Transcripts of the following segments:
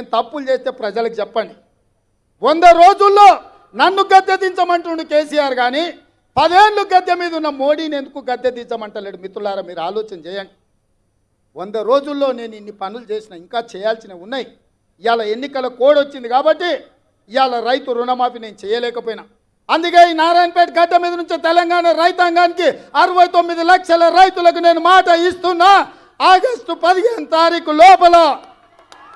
నేను తప్పులు చేస్తే ప్రజలకు చెప్పండి. వంద రోజుల్లో నన్ను గద్దె దించమంటుండు కేసీఆర్ కానీ పదేళ్ళు గద్దె మీద ఉన్న మోడీని ఎందుకు గద్దె దించమంటలేడు మిత్రులారా మీరు ఆలోచన చేయండి. వంద రోజుల్లో నేను ఇన్ని పనులు చేసిన ఇంకా చేయాల్సినవి ఉన్నాయి. ఇవాళ ఎన్నికల కోడ్ వచ్చింది కాబట్టి ఇవాళ రైతు రుణమాఫీ నేను చేయలేకపోయినా. అందుకే ఈ నారాయణపేట గడ్డ మీద నుంచి తెలంగాణ రైతాంగానికి అరవై తొమ్మిది లక్షల రైతులకు నేను మాట ఇస్తున్నా. ఆగస్టు పదిహేను తారీఖు లోపల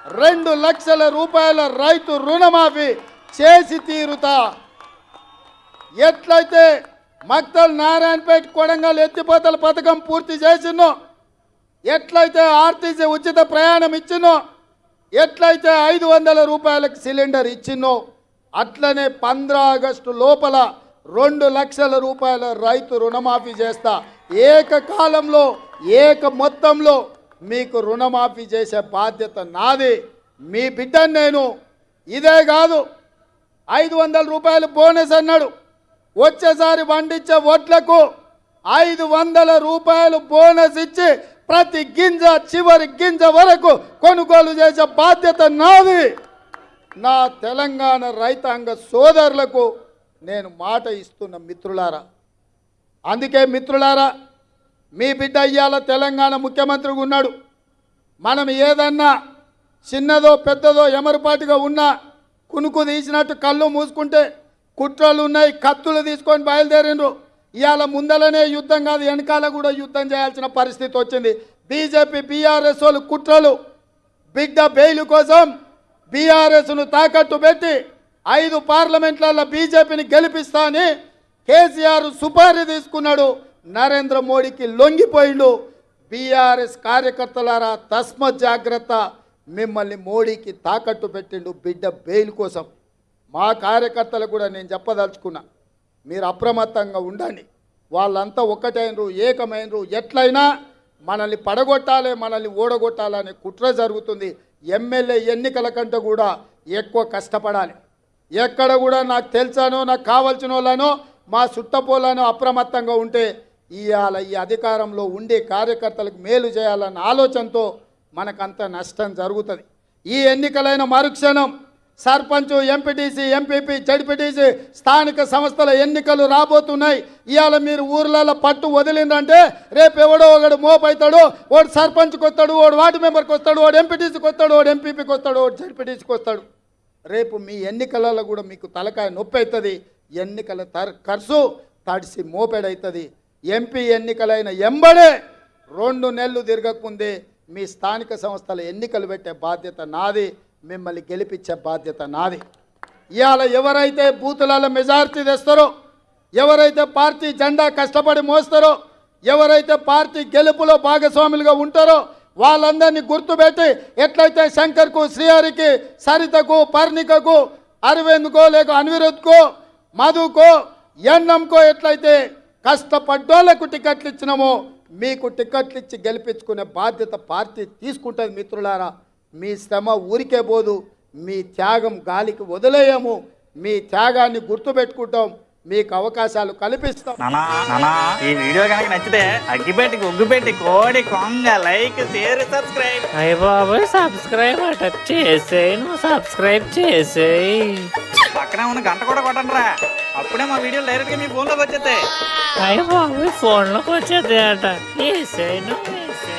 రెండు లక్షల రూపాయల రైతు రుణమాఫీ చేసి తీరుతా. ఎట్లయితే మక్తల్ నారాయణపేట కొడంగల్ ఎత్తిపోతల పథకం పూర్తి చేసినో ఎట్లయితే ఆర్టీసీ ఉచిత ప్రయాణం ఇచ్చినో ఎట్లయితే ఐదు వందల రూపాయలకు సిలిండర్ ఇచ్చినో అట్లనే పంద్రా ఆగస్టు లోపల రెండు లక్షల రూపాయల రైతు రుణమాఫీ చేస్తా. ఏకకాలంలో ఏక మొత్తంలో మీకు రుణమాఫీ చేసే బాధ్యత నాది. మీ బిడ్డను నేను ఇదే కాదు ఐదు వందల రూపాయలు బోనస్ అన్నాడు. వచ్చేసారి వండించే వడ్లకు ఐదు వందల రూపాయలు బోనస్ ఇచ్చి ప్రతి గింజ చివరి గింజ వరకు కొనుగోలు చేసే బాధ్యత నాది. నా తెలంగాణ రైతాంగ సోదరులకు నేను మాట ఇస్తున్న మిత్రులారా అందుకే మిత్రులారా మీ బిడ్డ ఇయ్యాల తెలంగాణ ముఖ్యమంత్రిగా ఉన్నాడు. మనం ఏదన్నా చిన్నదో పెద్దదో ఎమరుపాటుగా ఉన్నా కునుకు తీసినట్టు కళ్ళు మూసుకుంటే కుట్రలు ఉన్నాయి కత్తులు తీసుకొని బయలుదేరిండ్రు. ఇవాళ ముందలనే యుద్ధం కాదు వెనకాల కూడా యుద్ధం చేయాల్సిన పరిస్థితి వచ్చింది. బీజేపీ బీఆర్ఎస్ వాళ్ళు కుట్రలు. బిడ్డ బెయిల్ కోసం బీఆర్ఎస్ను తాకట్టు పెట్టి ఐదు పార్లమెంట్లలో బీజేపీని గెలిపిస్తా అని కేసీఆర్ సుపారీ తీసుకున్నాడు. నరేంద్ర మోడీకి లొంగిపోయిండు బీఆర్ఎస్ కార్యకర్తలారా తస్మత్ జాగ్రత్త. మిమ్మల్ని మోడీకి తాకట్టు పెట్టిండు బిడ్డ బెయిల్ కోసం. మా కార్యకర్తలకు కూడా నేను చెప్పదలుచుకున్నా మీరు అప్రమత్తంగా ఉండండి. వాళ్ళంతా ఒక్కటైనరు ఏకమైనరు ఎట్లయినా మనల్ని పడగొట్టాలి మనల్ని ఓడగొట్టాలనే కుట్ర జరుగుతుంది. ఎమ్మెల్యే ఎన్నికల కంటే కూడా ఎక్కువ కష్టపడాలి. ఎక్కడ కూడా నాకు తెలిసానో నాకు కావాల్సిన వాళ్ళనో మా చుట్టపోలానో అప్రమత్తంగా ఉంటే ఇవాళ ఈ అధికారంలో ఉండే కార్యకర్తలకు మేలు చేయాలన్న ఆలోచనతో మనకంత నష్టం జరుగుతుంది. ఈ ఎన్నికలైన మరుక్షణం సర్పంచ్ ఎంపీటీసీ ఎంపీపీ జడ్పీటీసీ స్థానిక సంస్థల ఎన్నికలు రాబోతున్నాయి. ఇవాళ మీరు ఊర్లలో పట్టు వదిలిందంటే రేపు ఎవడో ఒకడు మోపైతాడు వాడు సర్పంచ్కి వస్తాడు వాడు వార్డు మెంబర్కి వస్తాడు వాడు ఎంపీటీసీకి వస్తాడు వాడు ఎంపీపీకి వస్తాడు వాడు జడ్పీటీసీకి వస్తాడు. రేపు మీ ఎన్నికలలో కూడా మీకు తలకాయ నొప్పి అవుతుంది ఎన్నికల తర్ ఖర్చు తడిసి మోపెడవుతుంది ఎంపీ ఎన్నికలైన ఎంబడే రెండు నెలలు తిరగకముందే మీ స్థానిక సంస్థల ఎన్నికలు పెట్టే బాధ్యత నాది మిమ్మల్ని గెలిపించే బాధ్యత నాది. ఇవాళ ఎవరైతే బూతులలో మెజార్టీ తెస్తారో ఎవరైతే పార్టీ జెండా కష్టపడి మోస్తారో ఎవరైతే పార్టీ గెలుపులో భాగస్వాములుగా ఉంటారో వాళ్ళందరినీ గుర్తుపెట్టి ఎట్లయితే శంకర్కు శ్రీహరికి సరితకు పర్ణికకు అరవింద్కో లేక అనిరుద్కో మధుకో ఎన్నంకో ఎట్లయితే కష్టపడ్డోళ్ళకు టికెట్లు ఇచ్చినామో మీకు టికెట్లు ఇచ్చి గెలిపించుకునే బాధ్యత పార్టీ తీసుకుంటుంది మిత్రులారా. మీ శ్రమ ఊరికే పోదు మీ త్యాగం గాలికి వదిలేయము మీ త్యాగాన్ని గుర్తుపెట్టుకుంటాం. మీకు అవకాశాలు కల్పిస్తాం. నానా నానా ఈ వీడియో కనుక నచ్చితే అగ్గిపెట్టి ఉగ్గుపెట్టి కోడి కొంగ లైక్ షేర్ సబ్స్క్రైబ్. అయ్య బాబోయ్ సబ్స్క్రైబ్ అట చేసేయి నువ్వు సబ్స్క్రైబ్ చేసేయి. పక్కనే ఉన్న గంట కూడా కొట్టండి రా అప్పుడే మా వీడియో డైరెక్ట్గా మీ ఫోన్లోకి వచ్చేస్తాయి. అయ్య బాబోయ్ ఫోన్లోకి వచ్చేది అట నువ్వు వేసేయి